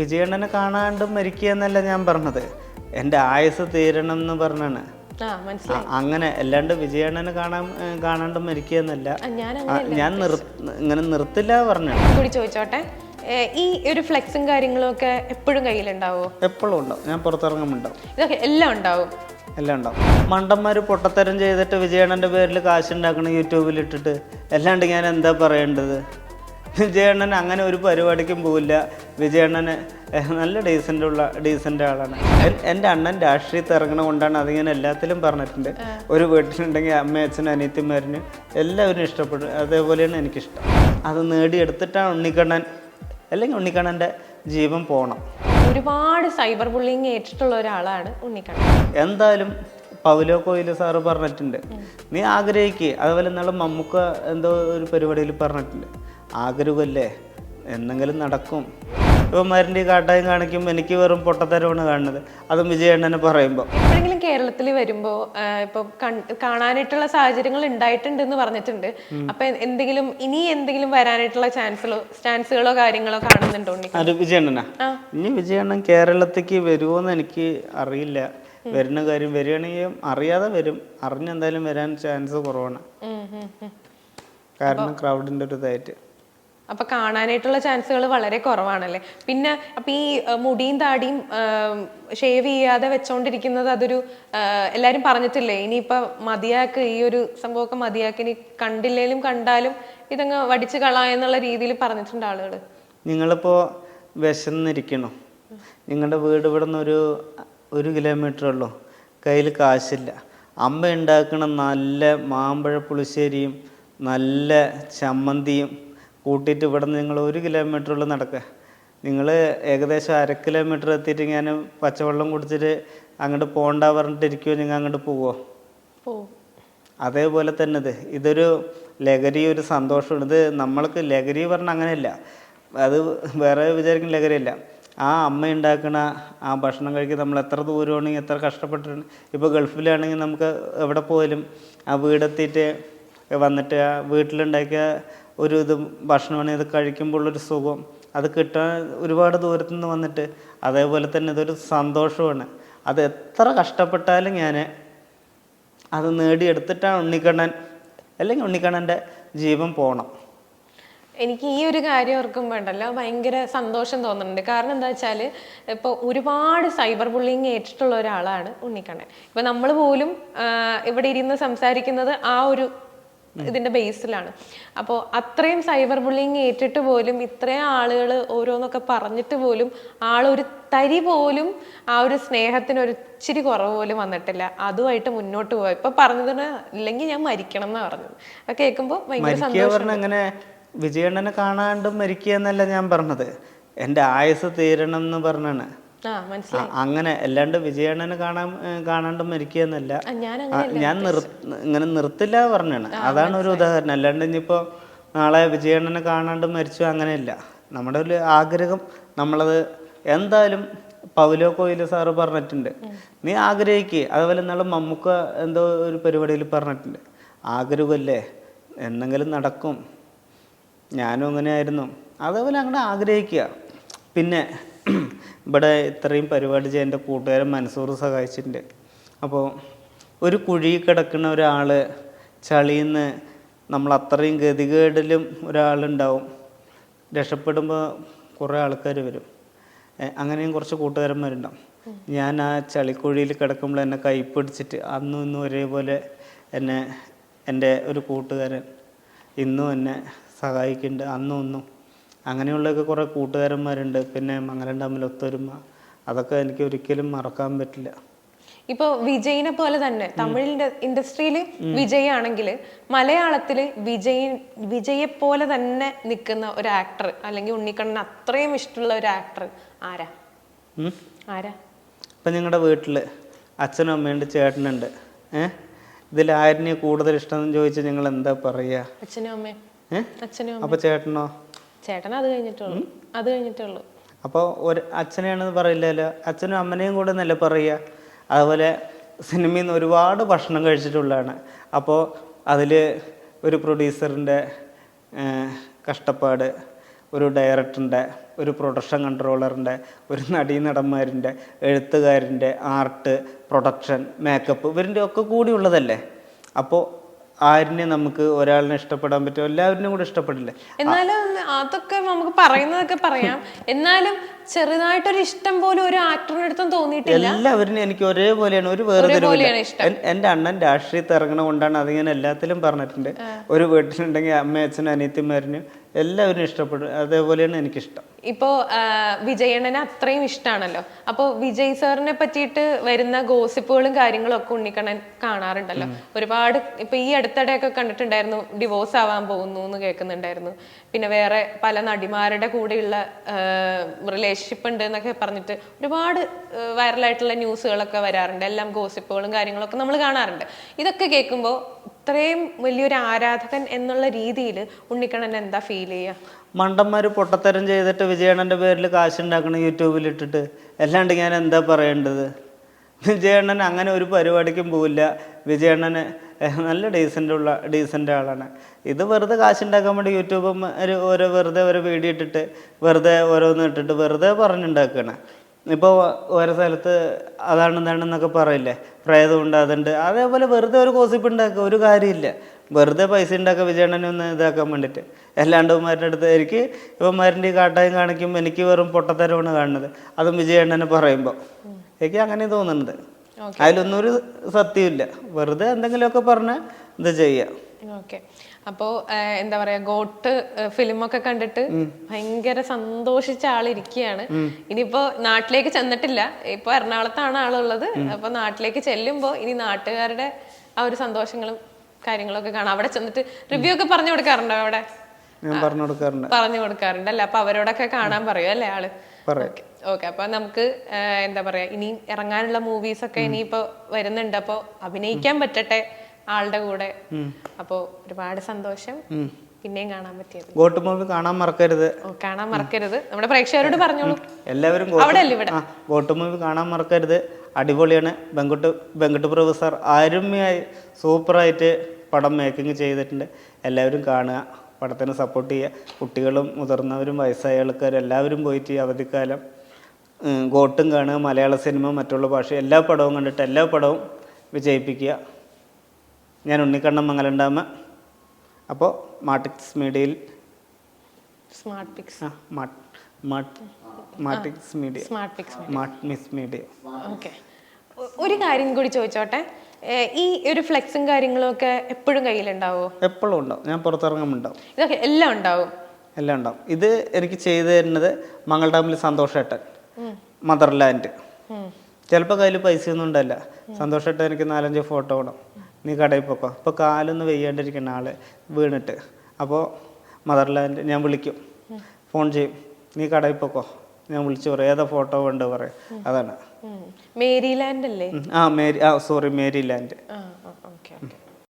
വിജയണ്ണനെ കാണാണ്ട് മരിക്കുക എന്നല്ല ഞാൻ പറഞ്ഞത്. എന്റെ ആയുസ് തീരണം എന്ന് പറഞ്ഞാണ്. അങ്ങനെ അല്ലാണ്ട് വിജയണ്ണനെ കാണാൻ കാണാണ്ടും മരിക്കുക എന്നല്ല. ഞാൻ ഇങ്ങനെ നിർത്തില്ല പറഞ്ഞു കൂടി ചോദിച്ചോട്ടെ. ഈ ഒരു ഫ്ലെക്സും കാര്യങ്ങളും ഒക്കെ എപ്പോഴും കയ്യിലുണ്ടാവോ? എപ്പോഴും ഉണ്ടാവും. ഞാൻ പുറത്തിറങ്ങുമ്പോണ്ടാവും ഇതൊക്കെ എല്ലാം ഉണ്ടാവും. എല്ലാം ഉണ്ടാവും. മണ്ടന്മാർ പൊട്ടത്തരം ചെയ്തിട്ട് വിജയണ്ണന്റെ പേരിൽ കാശുണ്ടാക്കണം യൂട്യൂബിൽ ഇട്ടിട്ട് അല്ലാണ്ട് ഞാൻ എന്താ പറയേണ്ടത്? വിജയണ്ണൻ അങ്ങനെ ഒരു പരിപാടിക്കും പോവില്ല. വിജയണ്ണന് നല്ല ഡീസന്റ് ഉള്ള ഡീസന്റ് ആളാണ്. എൻ- എന്റെ അണ്ണൻ രാഷ്ട്രീയത്തിൽ ഇറങ്ങണ കൊണ്ടാണ് അതിങ്ങനെ എല്ലാത്തിലും പറഞ്ഞിട്ടുണ്ട്. ഒരു വീട്ടിലുണ്ടെങ്കിൽ അമ്മ അച്ഛനും അനിയത്തിമാരിന് എല്ലാവരും ഇഷ്ടപ്പെടും. അതേപോലെയാണ് എനിക്കിഷ്ടം. അത് നേടിയെടുത്തിട്ടാണ് ഉണ്ണിക്കണ്ണൻ അല്ലെങ്കിൽ ഉണ്ണിക്കണ്ണന്റെ ജീവൻ പോകണം ഒരുപാട് സൈബർ ബുള്ളിങ് ഏറ്റിട്ടുള്ള ഒരാളാണ് ഉണ്ണിക്കണ്ണൻ. എന്തായാലും പൗലോ കോയിൽ സാറ് പറഞ്ഞിട്ടുണ്ട്. നീ ആഗ്രഹിക്കുക അതുപോലെ ഇന്നാളെ മമ്മൂക്ക എന്തോ ഒരു പരിപാടിയിൽ പറഞ്ഞിട്ടുണ്ട്. ആഗ്രഹമല്ലേ? എന്തെങ്കിലും നടക്കും. ഇവന്മാരിന്റെ ഈ കാട്ടായും കാണിക്കുമ്പോൾ എനിക്ക് വെറും പൊട്ടത്തരമാണ് കാണുന്നത്. അതും വിജയണ്ണനെ പറയുമ്പോൾ എപ്പോഴെങ്കിലും കേരളത്തിൽ വരുമ്പോൾ ഇപ്പം കാണാനായിട്ടുള്ള സാഹചര്യങ്ങൾ ഉണ്ടായിട്ടുണ്ട് എന്ന് പറഞ്ഞിട്ടുണ്ട് അപ്പൊ എന്തെങ്കിലും ഇനി എന്തെങ്കിലും വരാനായിട്ടുള്ള ചാൻസുകളോ ചാൻസുകളോ കാര്യങ്ങളോ കാണുന്നുണ്ടോ അത് വിജയണ്ണനാ. ഇനി വിജയണ്ണൻ കേരളത്തേക്ക് വരുമോയെന്ന് എനിക്ക് അറിയില്ല. വരുന്ന കാര്യം വരികയാണെങ്കിൽ അറിയാതെ വരും. അറിഞ്ഞെന്തായാലും വരാൻ ചാൻസ് കുറവാണ്. കാരണം ക്രൗഡിന്റെ ഒരു ഇതായിട്ട്. അപ്പൊ കാണാനായിട്ടുള്ള ചാൻസുകൾ വളരെ കുറവാണല്ലേ? പിന്നെ അപ്പൊ ഈ മുടിയും താടിയും ഷേവ് ചെയ്യാതെ വെച്ചോണ്ടിരിക്കുന്നത് അതൊരു എല്ലാരും പറഞ്ഞിട്ടില്ലേ? ഇനിയിപ്പൊ മതിയാക്ക് ഈ ഒരു സംഭവമൊക്കെ മതിയാക്ക്. ഇനി കണ്ടില്ലേലും കണ്ടാലും ഇതങ്ങ് വടിച്ചു കളാ എന്നുള്ള രീതിയിൽ പറഞ്ഞിട്ടുണ്ട് ആളുകൾ നിങ്ങളിപ്പോ വിശന്നിരിക്കണം. നിങ്ങളുടെ വീട് ഇവിടെ നിന്ന് ഒരു ഒരു കിലോമീറ്റർ ഉള്ളൂ. കയ്യിൽ കാശില്ല. അമ്മ ഉണ്ടാക്കണ നല്ല മാമ്പഴ പുളിശ്ശേരിയും നല്ല ചമ്മന്തിയും കൂട്ടിയിട്ട് ഇവിടെ നിന്ന് നിങ്ങൾ ഒരു കിലോമീറ്ററുള്ള നടക്കുക നിങ്ങൾ ഏകദേശം അര കിലോമീറ്റർ എത്തിയിട്ട് ഞാൻ പച്ചവെള്ളം കുടിച്ചിട്ട് അങ്ങോട്ട് പോകണ്ട പറഞ്ഞിട്ടിരിക്കുമോ നിങ്ങൾ അങ്ങോട്ട് പോവോ? അതേപോലെ തന്നെ ഇത്. ഇതൊരു ലഹരി ഒരു സന്തോഷമാണ്. ഇത് നമ്മൾക്ക് ലഹരി പറഞ്ഞാൽ അങ്ങനെയല്ല. അത് വേറെ വിചാരിക്കുന്ന ലഹരിയല്ല. ആ അമ്മ ഉണ്ടാക്കുന്ന ആ ഭക്ഷണം കഴിക്കുക നമ്മൾ എത്ര ദൂരമാണെങ്കിൽ എത്ര കഷ്ടപ്പെട്ടിട്ടുണ്ട്. ഇപ്പോൾ ഗൾഫിലാണെങ്കിൽ നമുക്ക് എവിടെ പോയാലും ആ വീടെത്തിയിട്ട് വന്നിട്ട് ആ വീട്ടിലുണ്ടാക്കിയ ഒരു ഇത് ഭക്ഷണമാണ് ഇത് കഴിക്കുമ്പോഴുള്ളൊരു സുഖം. അത് കിട്ടാൻ ഒരുപാട് ദൂരത്തു നിന്ന് വന്നിട്ട് അതേപോലെ തന്നെ ഇതൊരു സന്തോഷമാണ്. അത് എത്ര കഷ്ടപ്പെട്ടാലും ഞാൻ അത് നേടിയെടുത്തിട്ടാണ് ഉണ്ണിക്കണ്ണൻ അല്ലെങ്കിൽ ഉണ്ണിക്കണ്ണന്റെ ജീവൻ പോകണം എനിക്ക് ഈ ഒരു കാര്യം ഓർക്കും വേണ്ടല്ലോ ഭയങ്കര സന്തോഷം തോന്നുന്നുണ്ട്. കാരണം എന്താ വെച്ചാൽ ഇപ്പോൾ ഒരുപാട് സൈബർ ബുള്ളിങ് ഏറ്റിട്ടുള്ള ഒരാളാണ് ഉണ്ണിക്കണ്ണൻ. ഇപ്പം നമ്മൾ പോലും ഇവിടെ ഇരുന്ന് സംസാരിക്കുന്നത് ആ ഒരു ഇതിന്റെ ബേസിലാണ്. അപ്പോൾ അത്രയും സൈബർ ബുള്ളിങ് ഏറ്റിട്ട് പോലും ഇത്രയും ആളുകൾ ഓരോന്നൊക്കെ പറഞ്ഞിട്ട് പോലും ആളൊരു തരി പോലും ആ ഒരു സ്നേഹത്തിന് ഒരു ഇച്ചിരി കുറവ് പോലും വന്നിട്ടില്ല. അതുമായിട്ട് മുന്നോട്ട് പോയി ഇപ്പൊ പറഞ്ഞതിന് ഇല്ലെങ്കിൽ ഞാൻ മരിക്കണം എന്ന് പറഞ്ഞത്. അത് കേൾക്കുമ്പോൾ ഭയങ്കര സന്തോഷം. അങ്ങനെ വിജയണ്ണനെ കാണാണ്ടും മരിക്കുക എന്നല്ല ഞാൻ പറഞ്ഞത്. എന്റെ ആയുസ് തീരണം എന്ന് പറഞ്ഞാണ്. അങ്ങനെ അല്ലാണ്ട് വിജയണ്ണനെ കാണാൻ കാണാണ്ട് മരിക്കുകയെന്നല്ല. ഞാൻ ഇങ്ങനെ നിർത്തില്ല പറഞ്ഞാണ്. അതാണ് ഒരു ഉദാഹരണം. അല്ലാണ്ട് ഇനിയിപ്പോൾ നാളെ വിജയണ്ണനെ കാണാണ്ട് മരിച്ചു അങ്ങനെയല്ല. നമ്മുടെ ഒരു ആഗ്രഹം നമ്മളത് എന്തായാലും പൗലോ കോയിൽ സാറ് പറഞ്ഞിട്ടുണ്ട്. നീ ആഗ്രഹിക്കുക അതുപോലെ ഇന്നാളെ മമ്മൂക്ക എന്തോ ഒരു പരിപാടിയിൽ പറഞ്ഞിട്ടുണ്ട്. ആഗ്രഹമല്ലേ? എന്തെങ്കിലും നടക്കും. ഞാനും അങ്ങനെയായിരുന്നു. അതേപോലെ അങ്ങനെ ആഗ്രഹിക്കുക. പിന്നെ ഇവിടെ ഇത്രയും പരിപാടി ചെയ്യാൻ എന്റെ കൂട്ടുകാരൻ മൻസൂർ സഹായിച്ചിട്ടുണ്ട്. അപ്പോൾ ഒരു കുഴി കിടക്കുന്ന ഒരാൾ ചളിയിൽ നിന്ന് നമ്മൾ അത്രയും ഗതികേടിലും ഒരാളുണ്ടാവും. രക്ഷപ്പെടുമ്പോൾ കുറേ ആൾക്കാർ വരും. അങ്ങനെയും കുറച്ച് കൂട്ടുകാരന്മാരുണ്ടാവും. ഞാൻ ആ ചളിക്കുഴിയിൽ കിടക്കുമ്പോൾ എന്നെ കൈപ്പിടിച്ചിട്ട് അന്നും ഇന്നും ഒരേപോലെ എന്നെ എന്റെ ഒരു കൂട്ടുകാരൻ ഇന്നും എന്നെ സഹായിക്കുന്നുണ്ട്. അന്നും ഒന്നും അങ്ങനെയുള്ളൊക്കെ കുറേ കൂട്ടുകാരന്മാരുണ്ട്. പിന്നെ മംഗലം തമ്മിൽ ഒത്തൊരുമ. അതൊക്കെ എനിക്ക് ഒരിക്കലും മറക്കാൻ പറ്റില്ല. ഇപ്പൊ വിജയിനെ പോലെ തന്നെ തമിഴിന്റെ ഇൻഡസ്ട്രിയിൽ വിജയ് ആണെങ്കിൽ മലയാളത്തിൽ വിജയ് വിജയെ പോലെ തന്നെ നിൽക്കുന്ന ഒരു ആക്ടർ അല്ലെങ്കിൽ ഉണ്ണിക്കണ്ണൻ അത്രയും ഇഷ്ടമുള്ള ഒരു ആക്ടർ ആരാ? ആരാ? ഇപ്പം നിങ്ങളുടെ വീട്ടിൽ അച്ഛനും അമ്മയുണ്ട് ചേട്ടനുണ്ട്. ഏഹ് ഇതിൽ ആരിനെ കൂടുതൽ ഇഷ്ടം എന്ന് ചോദിച്ചാൽ ഞങ്ങൾ എന്താ പറയുക അച്ഛനും അമ്മയും. അപ്പോൾ ചേട്ടനോ? ചേട്ടൻ അത് കഴിഞ്ഞിട്ടുള്ളൂ. അത് കഴിഞ്ഞിട്ടുള്ളൂ. അപ്പോൾ ഒരു അച്ഛനെയാണെന്ന് പറയില്ലല്ലോ. അച്ഛനും അമ്മനെയും കൂടെ നല്ല പറയുക? അതുപോലെ സിനിമയിൽ നിന്ന് ഒരുപാട് ഭക്ഷണം കഴിച്ചിട്ടുള്ളതാണ്. അപ്പോൾ അതിൽ ഒരു പ്രൊഡ്യൂസറിന്റെ കഷ്ടപ്പാട് ഒരു ഡയറക്ടറിന്റെ ഒരു പ്രൊഡക്ഷൻ കൺട്രോളറിന്റെ ഒരു നടീ നടന്മാരിന്റെ എഴുത്തുകാരന്റെ ആർട്ട് പ്രൊഡക്ഷൻ മേക്കപ്പ് ഇവരിന്റെ ഒക്കെ കൂടിയുള്ളതല്ലേ അപ്പോൾ ആരിനെ നമുക്ക് ഒരാളിനെ ഇഷ്ടപ്പെടാൻ പറ്റും എല്ലാവരിനും കൂടെ ഇഷ്ടപ്പെടില്ല. എന്നാലും അതൊക്കെ നമുക്ക് പറയുന്നതൊക്കെ പറയാം. എന്നാലും ചെറുതായിട്ടൊരു ഇഷ്ടം പോലും ഒരു ആക്ടറിന്റെ അടുത്തും തോന്നിയിട്ടില്ല. എല്ലാവരിനും എനിക്ക് ഒരേപോലെയാണ് ഒരു വേറെ എന്റെ അണ്ണൻ രാഷ്ട്രീയത്തിൽ ഇറങ്ങണ കൊണ്ടാണ് അതിങ്ങനെ എല്ലാത്തിലും പറഞ്ഞിട്ടുണ്ട്. ഒരു വീട്ടിലുണ്ടെങ്കിൽ അമ്മ അച്ഛനും അനിയത്തിമാരിനും എല്ലാവരും ഇഷ്ടപ്പെടും. അതേപോലെയാണ് എനിക്കിഷ്ടം. ഇപ്പോ വിജയണ്ണനെ അത്രയും ഇഷ്ടമാണല്ലോ അപ്പോൾ വിജയ് സാറിനെ പറ്റിയിട്ട് വരുന്ന ഗോസിപ്പുകളും കാര്യങ്ങളും ഒക്കെ ഉണ്ണിക്കണ്ണൻ കാണാറുണ്ടല്ലോ. ഒരുപാട് ഇപ്പൊ ഈ അടുത്തിടെയൊക്കെ കണ്ടിട്ടുണ്ടായിരുന്നു ഡിവോഴ്സ് ആവാൻ പോകുന്നു എന്ന് കേൾക്കുന്നുണ്ടായിരുന്നു. പിന്നെ വേറെ പല നടിമാരുടെ കൂടെയുള്ള റിലേഷൻഷിപ്പ് ഉണ്ട് എന്നൊക്കെ പറഞ്ഞിട്ട് ഒരുപാട് വൈറലായിട്ടുള്ള ന്യൂസുകളൊക്കെ വരാറുണ്ട്. എല്ലാം ഗോസിപ്പുകളും കാര്യങ്ങളൊക്കെ നമ്മൾ കാണാറുണ്ട്. ഇതൊക്കെ കേൾക്കുമ്പോൾ ഇത്രയും വലിയൊരു ആരാധകൻ എന്നുള്ള രീതിയിൽ ഉണ്ണിക്കണ്ണൻ എന്താ ഫീൽ ചെയ്യുക മണ്ടന്മാർ പൊട്ടത്തരം ചെയ്തിട്ട് വിജയണ്ണന്റെ പേരിൽ കാശുണ്ടാക്കണം യൂട്യൂബിൽ ഇട്ടിട്ട്. അല്ലാണ്ട് ഞാൻ എന്താ പറയേണ്ടത്? വിജയണ്ണൻ അങ്ങനെ ഒരു പരിപാടിക്കും പോവില്ല. വിജയണ്ണന് നല്ല ഡീസന്റ് ഉള്ള ഡീസന്റ് ആളാണ്. ഇത് വെറുതെ കാശുണ്ടാക്കാൻ വേണ്ടി യൂട്യൂബ് ഒരു ഓരോ വെറുതെ ഓരോ വീഡിയോ ഇട്ടിട്ട് വെറുതെ ഓരോന്ന് ഇട്ടിട്ട് വെറുതെ പറഞ്ഞുണ്ടാക്കുകയാണ് ഇപ്പോൾ ഓരോ സ്ഥലത്ത് അതാണ് ഇതാണെന്നൊക്കെ പറയില്ലേ? പ്രേതമുണ്ട് അതുണ്ട്. അതേപോലെ വെറുതെ ഒരു കോസിപ്പ് ഉണ്ടാക്കുക ഒരു കാര്യമില്ല. വെറുതെ പൈസ ഉണ്ടാക്കുക വിജയണ്ണനെ ഒന്ന് ഇതാക്കാൻ വേണ്ടിയിട്ട് അല്ലാണ്ട് ഉമ്മാരുടെ അടുത്ത് എനിക്ക് ഇവന്മാരുടെ ഈ കാട്ടായം കാണിക്കുമ്പോൾ എനിക്ക് വെറും പൊട്ടത്തരമാണ് കാണുന്നത്. അതും വിജയണ്ണനെ പറയുമ്പോൾ എനിക്ക് അങ്ങനെ തോന്നുന്നുണ്ട്. അതിലൊന്നും ഒരു സത്യമില്ല വെറുതെ എന്തെങ്കിലുമൊക്കെ പറഞ്ഞ് ഇത് ചെയ്യാം. ഓക്കെ. അപ്പോ എന്താ പറയാ ഗോട്ട് ഫിലിമൊക്കെ കണ്ടിട്ട് ഭയങ്കര സന്തോഷിച്ച ആളിരിക്കുകയാണ് ഇനിയിപ്പോ നാട്ടിലേക്ക് ചെന്നിട്ടില്ല. ഇപ്പൊ എറണാകുളത്താണ് ആളുള്ളത്. അപ്പൊ നാട്ടിലേക്ക് ചെല്ലുമ്പോ ഇനി നാട്ടുകാരുടെ ആ ഒരു സന്തോഷങ്ങളും കാര്യങ്ങളൊക്കെ കാണാം. അവിടെ ചെന്നിട്ട് റിവ്യൂ ഒക്കെ പറഞ്ഞു കൊടുക്കാറുണ്ടോ അവിടെ? പറഞ്ഞു കൊടുക്കാറുണ്ട്. പറഞ്ഞു കൊടുക്കാറുണ്ട് അല്ലെ അപ്പൊ അവരോടൊക്കെ കാണാൻ പറയും അല്ലേ ആൾ. ഓക്കെ. അപ്പൊ നമുക്ക് എന്താ പറയാ ഇനി ഇറങ്ങാനുള്ള മൂവീസ് ഒക്കെ ഇനിയിപ്പോ വരുന്നുണ്ട്. അപ്പൊ അഭിനയിക്കാൻ പറ്റട്ടെ. ആളുടെ കൂടെ. അപ്പോ ഒരുപാട് സന്തോഷം. പിന്നെയും കാണാൻ പറ്റിയത്. ഗോട്ട് മൂവി കാണാൻ മറക്കരുത്. കാണാൻ മറക്കരുത്. നമ്മുടെ പ്രേക്ഷകരോട് പറഞ്ഞോളൂ. എല്ലാവരും അവിടെ അല്ലേ ഇവിടെ? ആ ഗോട്ട് മൂവി കാണാൻ മറക്കരുത്. അടിപൊളിയാണ്. വെങ്കട്ട് വെങ്കട്ട് പ്രൊഫസർ അരുമയായി സൂപ്പറായിട്ട് പടം മേക്കിംഗ് ചെയ്തിട്ടുണ്ട്. എല്ലാവരും കാണുക. പടത്തിന് സപ്പോർട്ട് ചെയ്യുക. കുട്ടികളും മുതിർന്നവരും വയസ്സായ ആൾക്കാരും എല്ലാവരും പോയിട്ട് ഈ അവധിക്കാലം ഗോട്ടും കാണുക. മലയാള സിനിമ മറ്റുള്ള ഭാഷ എല്ലാ പടവും കണ്ടിട്ട് എല്ലാ പടവും വിജയിപ്പിക്കുക. ഞാൻ ഉണ്ണിക്കണ്ണൻ മംഗലണ്ടാമ അപ്പോൾ മാട്ടിക്സ് മീഡിയയിൽ സ്മാർട്ട് പിക്സ് ആ മാട്ട് മാട്ട് മാട്ടിക്സ് മീഡിയ സ്മാർട്ട് പിക്സ് മാട്ട് മിസ് മീഡിയ ഓക്കെ ഒരു കാര്യം കൂടി ചോദിച്ചോട്ടെ. ഏ, ഈ ഒരു ഫ്ലെക്സും കാര്യങ്ങളും ഒക്കെ എപ്പോഴും കയ്യിലുണ്ടാവോ? എപ്പോഴും ഉണ്ടാവും. ഞാൻ പുറത്തിറങ്ങുമ്പോൾ ഉണ്ടാവും ഇതൊക്കെ എല്ലാം ഉണ്ടാവും. എല്ലാം ഉണ്ടാവും. ഇത് എനിക്ക് ചെയ്തു തരുന്നത് മംഗൾഡാമിൽ സന്തോഷേട്ടൻ മദർലാൻഡ് ചിലപ്പോൾ കയ്യിൽ പൈസ ഒന്നും ഉണ്ടല്ല. സന്തോഷേട്ടൻ എനിക്ക് നാലഞ്ച് ഫോട്ടോ വേണം നീ കടയിൽ പോക്കോ. ഇപ്പോൾ കാലൊന്ന് വെയ്യാണ്ടിരിക്കുന്ന ആൾ വീണിട്ട്. അപ്പോൾ മദർലാൻഡ് ഞാൻ വിളിക്കും. ഫോൺ ചെയ്യും. നീ കടയിൽ പോക്കോ. ഞാൻ വിളിച്ചു പറയും. ഏതാ ഫോട്ടോ വേണ്ട പറയും. അതാണ്. മേരി മേരിലാൻഡ് അല്ലേ? ആ മേരി ആ സോറി മേരി ലാൻഡ് ആ